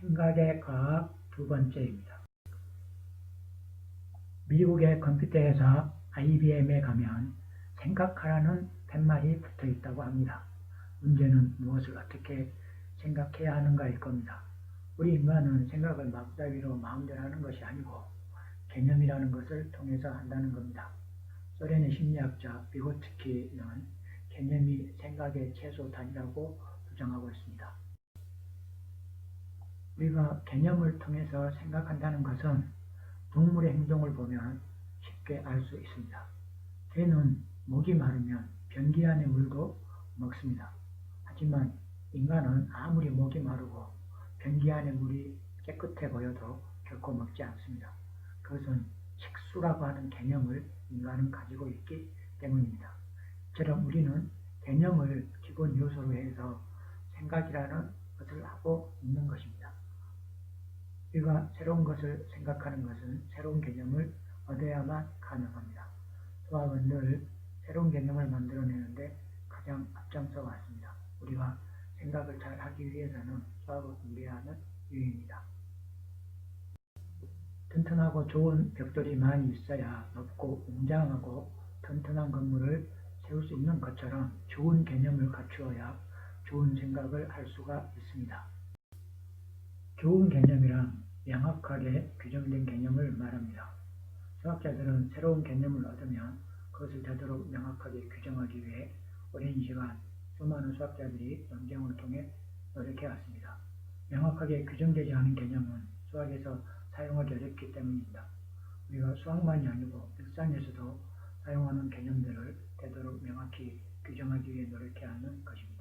생각의 과학 두 번째입니다. 미국의 컴퓨터 회사 IBM에 가면 생각하라는 팻말이 붙어 있다고 합니다. 문제는 무엇을 어떻게 생각해야 하는가일 겁니다. 우리 인간은 생각을 막다위로 마음대로 하는 것이 아니고 개념이라는 것을 통해서 한다는 겁니다. 소련의 심리학자 비고트키는 개념이 생각의 최소단이라고 주장하고 있습니다. 우리가 개념을 통해서 생각한다는 것은 동물의 행동을 보면 쉽게 알 수 있습니다. 개는 목이 마르면 변기 안에 물도 먹습니다. 하지만 인간은 아무리 목이 마르고 변기 안에 물이 깨끗해 보여도 결코 먹지 않습니다. 그것은 식수라고 하는 개념을 인간은 가지고 있기 때문입니다. 이처럼 우리는 개념을 기본 요소로 해서 생각이라는 것을 하고 있는 것입니다. 우리가 새로운 것을 생각하는 것은 새로운 개념을 얻어야만 가능합니다. 수학은 늘 새로운 개념을 만들어내는데 가장 앞장서 왔습니다. 우리가 생각을 잘 하기 위해서는 수학을 공부해야 하는 이유입니다. 튼튼하고 좋은 벽돌이 많이 있어야 높고 웅장하고 튼튼한 건물을 세울 수 있는 것처럼 좋은 개념을 갖추어야 좋은 생각을 할 수가 있습니다. 좋은 개념이란 명확하게 규정된 개념을 말합니다. 수학자들은 새로운 개념을 얻으면 그것을 되도록 명확하게 규정하기 위해 오랜 시간 수많은 수학자들이 논쟁을 통해 노력해왔습니다. 명확하게 규정되지 않은 개념은 수학에서 사용하기 어렵기 때문입니다. 우리가 수학만이 아니고 일상에서도 사용하는 개념들을 되도록 명확히 규정하기 위해 노력해야 하는 것입니다.